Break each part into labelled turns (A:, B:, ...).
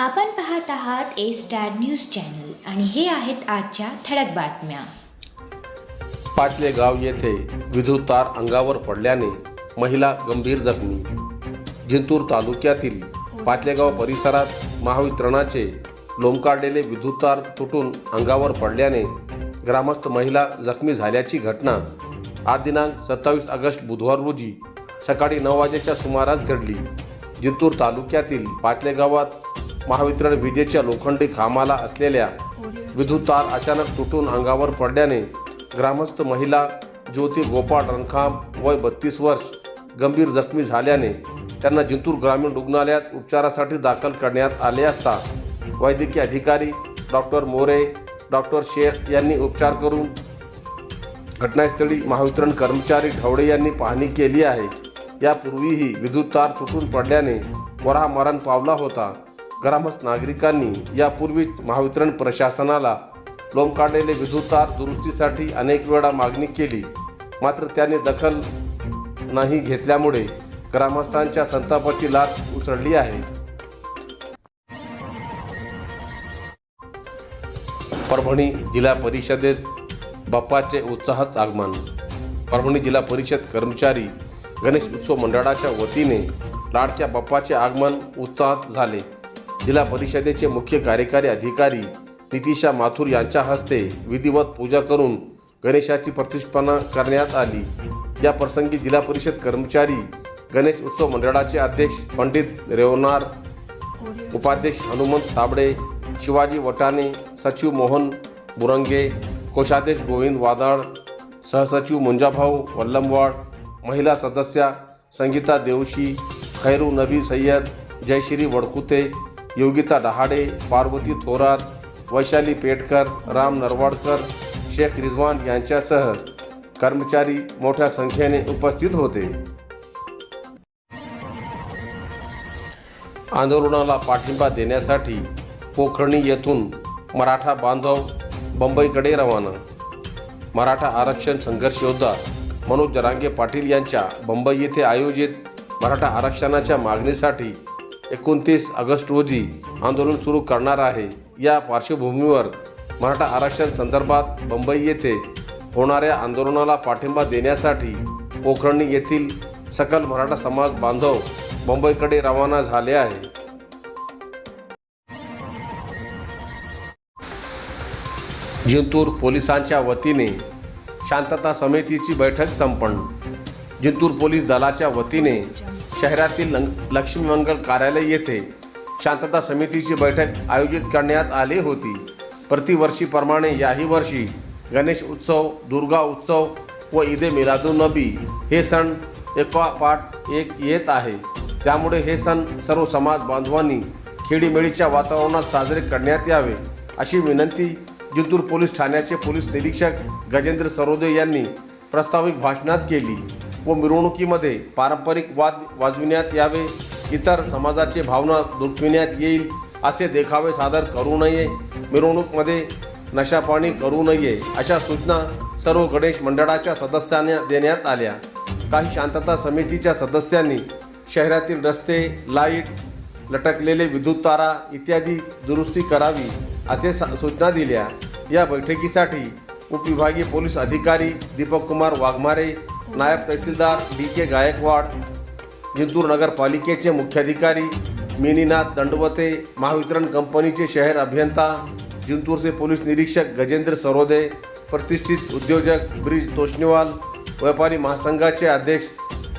A: आपण पाहत आहात ए स्टार न्यूज चॅनल आणि हे आहेत आजच्या ठळक बातम्या.
B: पाटले गाव येथे विद्युत तार अंगावर पडल्याने महिला गंभीर जखमी. जिंतूर तालुक्यातील पाचलेगाव परिसरात महावितरणाचे लोंबकाडलेले विद्युत तार तुटून अंगावर पडल्याने ग्रामस्थ महिला जखमी झाल्याची घटना आज दिनांक सत्तावीस ऑगस्ट बुधवार रोजी सकाळी नऊ वाजेच्या सुमारास घडली. जिंतूर तालुक्यातील पाचले गावात महावितरण विजेच्या लोखंडी खांबाला असलेल्या विद्युत तार अचानक तुटून अंगावर पडल्याने ग्रामस्थ महिला ज्योती गोपाळ रणखांब वय बत्तीस वर्ष गंभीर जखमी झाल्याने त्यांना जिंतूर ग्रामीण रुग्णालयात उपचारासाठी दाखल करण्यात आले असता वैद्यकीय अधिकारी डॉक्टर मोरे डॉक्टर शेख यांनी उपचार करून घटनास्थळी महावितरण कर्मचारी ढवळे यांनी पाहणी केली आहे. यापूर्वीही विद्युत तार तुटून पडल्याने वरा मरण पावला होता. ग्रामस्थ नागरिकांनी यापूर्वीच महावितरण प्रशासनाला लोंब काढलेले विद्युत तार दुरुस्तीसाठी अनेक वेळा मागणी केली. मात्र त्याने दखल नाही घेतल्यामुळे ग्रामस्थांच्या संतापाची लाट उसळली आहे. परभणी जिल्हा परिषदेत बाप्पाचे उत्साहात आगमन. परभणी जिल्हा परिषद कर्मचारी गणेश उत्सव मंडळाच्या वतीने लाडक्या बाप्पाचे आगमन उत्साहात झाले. जिल्हा परिषदेचे मुख्य कार्यकारी अधिकारी नितिशा माथुर यांच्या हस्ते विधिवत पूजा करून गणेशाची प्रतिष्ठापना करण्यात आली. या प्रसंगी जिल्हा परिषद कर्मचारी गणेश उत्सव मंडळाचे अध्यक्ष पंडित रेवनार उपाध्यक्ष हनुमंत साबळे शिवाजी वटाणे सचिव मोहन बुरंगे कोषाध्यक्ष गोविंद वादळ सहसचिव मुंजाभाऊ वल्लमवाड महिला सदस्या संगीता देवशी खैरू नबी सय्यद जयश्री वडकुते योगिता डहाडे पार्वती थोरात वैशाली पेटकर राम नरवाडकर शेख रिजवान यांच्यासह कर्मचारी मोठ्या संख्येने उपस्थित होते. आंदोलनाला पाठिंबा देण्यासाठी पोखर्णी येथून मराठा बांधव बंबईकडे रवाना. मराठा आरक्षण संघर्ष योद्धा मनोज जरांगे पाटील यांच्या बंबई येथे आयोजित मराठा आरक्षणाच्या मागणीसाठी एकोणतीस ऑगस्ट रोजी आंदोलन सुरू करणार आहे. या पार्श्वभूमीवर मराठा आरक्षण संदर्भात मुंबई येथे होणाऱ्या आंदोलनाला पाठिंबा देण्यासाठी पोखर्णी येथील सकल मराठा समाज बांधव मुंबईकडे रवाना झाले आहे जिंतूर पोलिसांच्या वतीने शांतता समितीची बैठक संपन्न. जिंतूर पोलीस दलाच्या वतीने शहरातील लंग- लक्ष्मी मंगल कार्यालय येथे शांतता समितीची बैठक आयोजित करण्यात आली होती. प्रतिवर्षीप्रमाणे याही वर्षी गणेश उत्सव दुर्गा उत्सव व ईदे मिलादुन्नबी हे सण एकापाठ एक येत आहे. त्यामुळे हे सण सर्व समाज बांधवांनी खेडीमेळीच्या वातावरणात साजरे करण्यात यावे अशी विनंती जिंतूर पोलीस ठाण्याचे पोलीस निरीक्षक गजेंद्र सरोदे यांनी प्रस्ताविक भाषणात केली. व मिरवणुकीमध्ये पारंपरिक वाद वाजविण्यात यावे इतर समाजाचे भावना दुखविण्यात येईल असे देखावे सादर करू नये. मिरवणूकमध्ये नशापाणी करू नये अशा सूचना सर्व गणेश मंडळाच्या सदस्यांना देण्यात आल्या. काही शांतता समितीच्या सदस्यांनी शहरातील रस्ते लाइट लटकलेले विद्युत तारा इत्यादी दुरुस्ती करावी असे सूचना दिल्या. या बैठकीसाठी उपविभागीय पोलीस अधिकारी दीपक कुमार वाघमारे नायब तहसीलदार डी के गायकवाड जिंतूर नगरपालिकेचे मुख्याधिकारी मिनीनाथ दंडवते महावितरण कंपनीचे शहर अभियंता जिंतूरचे पोलीस निरीक्षक गजेंद्र सरोदे प्रतिष्ठित उद्योजक ब्रिज तोष्णीवाल व्यापारी महासंघाचे अध्यक्ष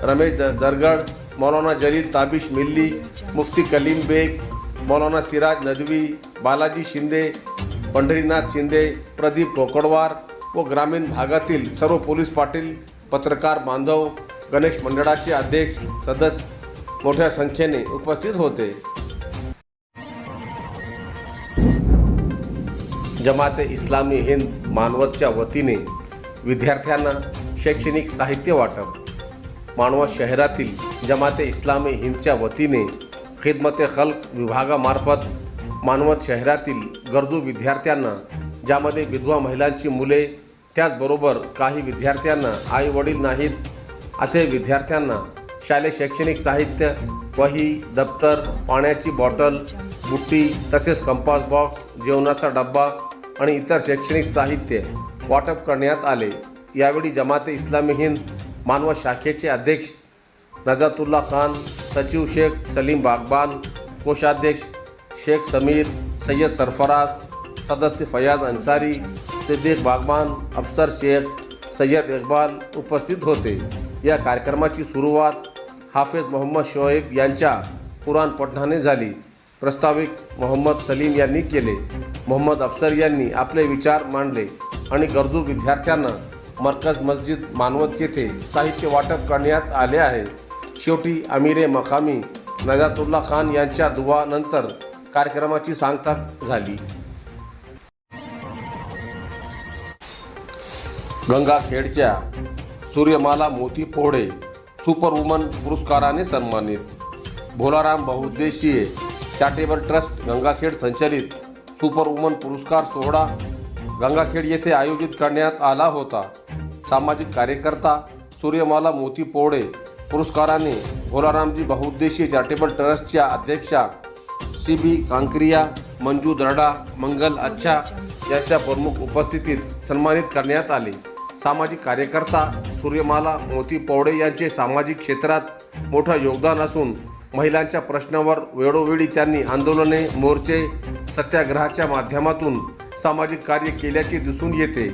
B: रमेश द दरगड मौलाना जलील ताबिश मिल्ली मुफ्ती कलीम बेग मौलाना सिराज नदवी बालाजी शिंदे पंढरीनाथ शिंदे प्रदीप टोकडवार व ग्रामीण भागातील सर्व पोलीस पाटील पत्रकार बांधव गणेश मंडळाचे अध्यक्ष सदस्य मोठ्या संख्येने उपस्थित होते. जमाते इस्लामी हिंद मानवतच्या वतीने विद्यार्थ्यांना शैक्षणिक साहित्य वाटप. मानवत शहरातील जमाते इस्लामी हिंदच्या वतीने खिदमते खल्क विभागामार्फत मानवत शहरातील गरजू विद्यार्थ्यांना ज्यामध्ये विधवा महिलांची मुले त्याचबरोबर काही विद्यार्थ्यांना आई वडील नाहीत असे विद्यार्थ्यांना शालेय शैक्षणिक साहित्य वही दप्तर पाण्याची बॉटल बुट्टी तसेच कंपास बॉक्स जेवणाचा डब्बा आणि इतर शैक्षणिक साहित्य वाटप करण्यात आले. यावेळी जमाते इस्लामी हिंद मानव शाखेचे अध्यक्ष नजातुल्ला खान सचिव शेख सलीम बागबान कोषाध्यक्ष शेख समीर सय्यद सरफराज सदस्य फयाज अन्सारी सिद्दीक बागमान अफसर शेख सय्यद इक्बाल उपस्थित होते. या कार्यक्रमाची सुरुवात हाफिज मोहम्मद शोएब यांच्या कुराण पठणाने झाली. प्रस्ताविक मोहम्मद सलीम यांनी केले. मोहम्मद अफसर यांनी आपले विचार मांडले आणि गरजू विद्यार्थ्यांना मरकज मस्जिद मानवत येथे साहित्य वाटप करण्यात आले आहे. शेवटी अमीरे मकामी नजातुल्ला खान यांच्या दुवानंतर कार्यक्रमाची सांगता झाली. गंगाखेडच्या सूर्यमाला मोती पोहडे सुपरवुमन पुरस्काराने सन्मानित. भोलाराम बहुउद्देशीय चॅरिटेबल ट्रस्ट गंगाखेड संचलित सुपरवुमन पुरस्कार सोहळा गंगाखेड येथे आयोजित करण्यात आला होता. सामाजिक कार्यकर्ता सूर्यमाला मोती पोवडे पुरस्काराने भोलारामजी बहुउद्देशीय चॅरिटेबल ट्रस्टच्या अध्यक्षा सी बी कांक्रिया मंजू दर्डा मंगल अच्छा यांच्या प्रमुख उपस्थितीत सन्मानित करण्यात आले. सामाजिक कार्यकर्ता सूर्यमाला मोती पवडे यांचे सामाजिक क्षेत्रात मोठं योगदान असून महिलांच्या प्रश्नावर वेळोवेळी त्यांनी आंदोलने मोर्चे सत्याग्रहाच्या माध्यमातून सामाजिक कार्य केल्याचे दिसून येते.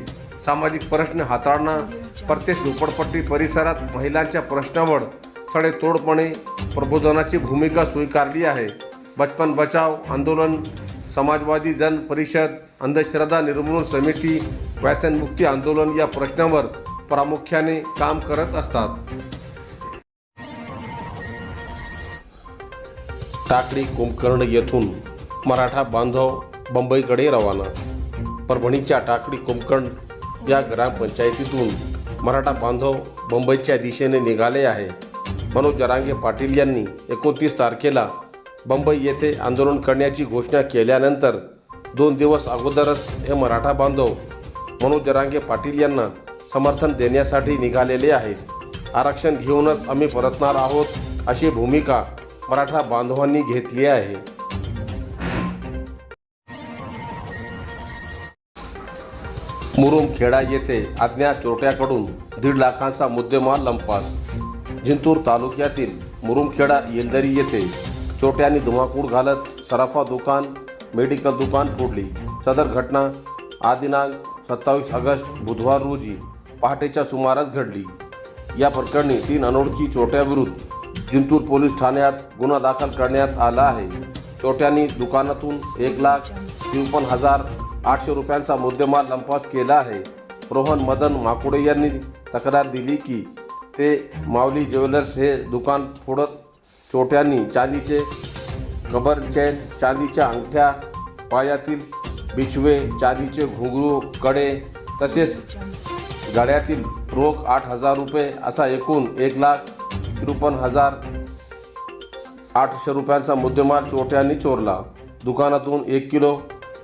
B: सामाजिक प्रश्न हाताळणं प्रत्येक झोपडपट्टी परिसरात महिलांच्या प्रश्नावर सडेतोडपणे प्रबोधनाची भूमिका स्वीकारली आहे. बचपन बचाव आंदोलन समाजवादी जन परिषद अंधश्रद्धा निर्मूलन समिती व्यसनमुक्ती आंदोलन या प्रश्नावर प्रामुख्याने काम करत असतात. टाकळी कुंभकर्ण येथून मराठा बांधव बंबईकडे रवाना. परभणीच्या टाकळी कुंभकर्ण या ग्रामपंचायतीतून मराठा बांधव बंबईच्या दिशेने निघाले आहे. मनोज जरांगे पाटील यांनी एकोणतीस तारखेला बंबई येथे आंदोलन करण्याची घोषणा केल्यानंतर दोन दिवस अगोदरच हे मराठा बांधव मनोज जरांगे पाटील यांना समर्थन देण्यासाठी निघालेले आहेत. आरक्षण घेऊनच आम्ही परतणार आहोत अशी भूमिका मराठा बांधवांनी घेतली आहे. मुरुमखेडा येथे अज्ञात चोरट्याकडून दीड लाखांचा मुद्देमाल लंपास. जिंतूर तालुक्यातील मुरुमखेडा येलदरी येथे चोरट्यांनी धुमाकूळ घालत सराफा दुकान मेडिकल दुकान फोडली. सदर घटना आदिनाग सत्तावीस ऑगस्ट बुधवार रोजी पहाटेच्या सुमारास घडली. या प्रकरणी तीन अनोळखी चोट्याविरुद्ध जिंतूर पोलीस ठाण्यात गुन्हा दाखल करण्यात आला आहे. चोट्यांनी दुकानातून एक लाख त्रेपन्न हजार आठशे रुपयांचा मुद्देमाल लंपास केला आहे. रोहन मदन माकुडे यांनी तक्रार दिली की ते माऊली ज्वेलर्स हे दुकान फोडत चोट्यांनी चांदीचे कबर चैन चांदीच्या अंगठ्या पायातील बिछवे चांदीचे घुंगरू कडे तसेच गड्यातील रोख आठ हजार रुपये असा एकूण एक लाख त्रेपन्न हजार आठशे रुपयांचा मुद्देमाल चोरट्यांनी चोरला. दुकानातून एक किलो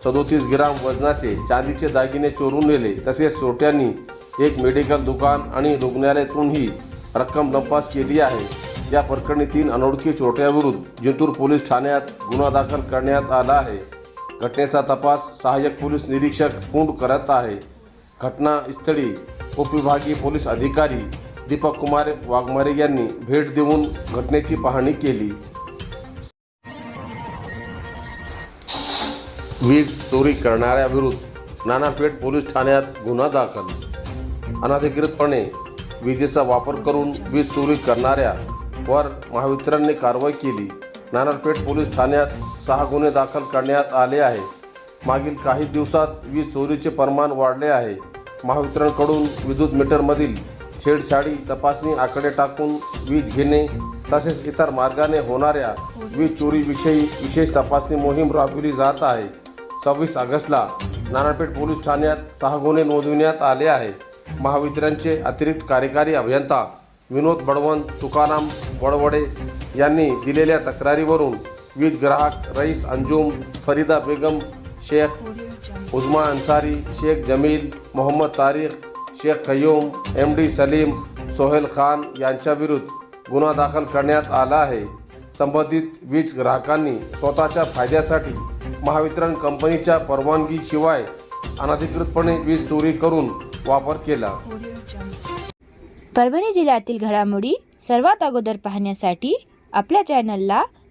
B: सदोतीस ग्राम वजनाचे चांदीचे दागिने चोरून नेले. तसेच चोरट्यांनी एक मेडिकल दुकान आणि रुग्णालयातूनही रक्कम लंपास केली आहे. या प्रकरणी तीन अनोळखी चोरट्याविरुद्ध जिंतूर पोलीस ठाण्यात गुन्हा दाखल करण्यात आला आहे. घटनेचा तपास सहाय्यक पोलीस निरीक्षक कुंड करत आहे. घटनास्थळी उपविभागीय पोलीस अधिकारी दीपक कुमार वाघमारे यांनी भेट देऊन घटनेची पाहणी केली. वीज चोरी करणाऱ्याविरुद्ध नानापेठ पोलीस ठाण्यात गुन्हा दाखल. अनधिकृतपणे विजेचा वापर करून वीज चोरी करणाऱ्या वर महावितरणने कारवाई केली. नानापेठ पोलीस ठाण्यात सहा गुन्हे दाखल करण्यात आले आहे मागील काही दिवसात वीज चोरीचे प्रमाण वाढले आहे. महावितरणकडून विद्युत मीटरमधील छेडछाडी तपासणी आकडे टाकून वीज घेणे तसेच इतर मार्गाने होणाऱ्या वीज चोरीविषयी विशेष तपासणी मोहीम राबविली जात आहे. सव्वीस ऑगस्टला नानापेठ पोलीस ठाण्यात सहा गुन्हे नोंदविण्यात आले आहे महावितरणचे अतिरिक्त कार्यकारी अभियंता विनोद बडवंत तुकाराम वडवडे यांनी दिलेल्या तक्रारीवरून वीज ग्राहक रईस अंजुम फरीदा बेगम शेख उजमा अन्सारी शेख जमील मोहम्मद तारिक शेख खय्यूम एम डी सलीम सोहेल खान यांच्याविरुद्ध गुन्हा दाखल करण्यात आला आहे. संबंधित वीज ग्राहकांनी स्वतःच्या फायद्यासाठी महावितरण कंपनीच्या परवानगीशिवाय अनधिकृतपणे वीज चोरी करून वापर केला.
A: परभणी जिल्ह्यातील घडामोडी सर्वात अगोदर पाहण्यासाठी आपल्या चॅनलला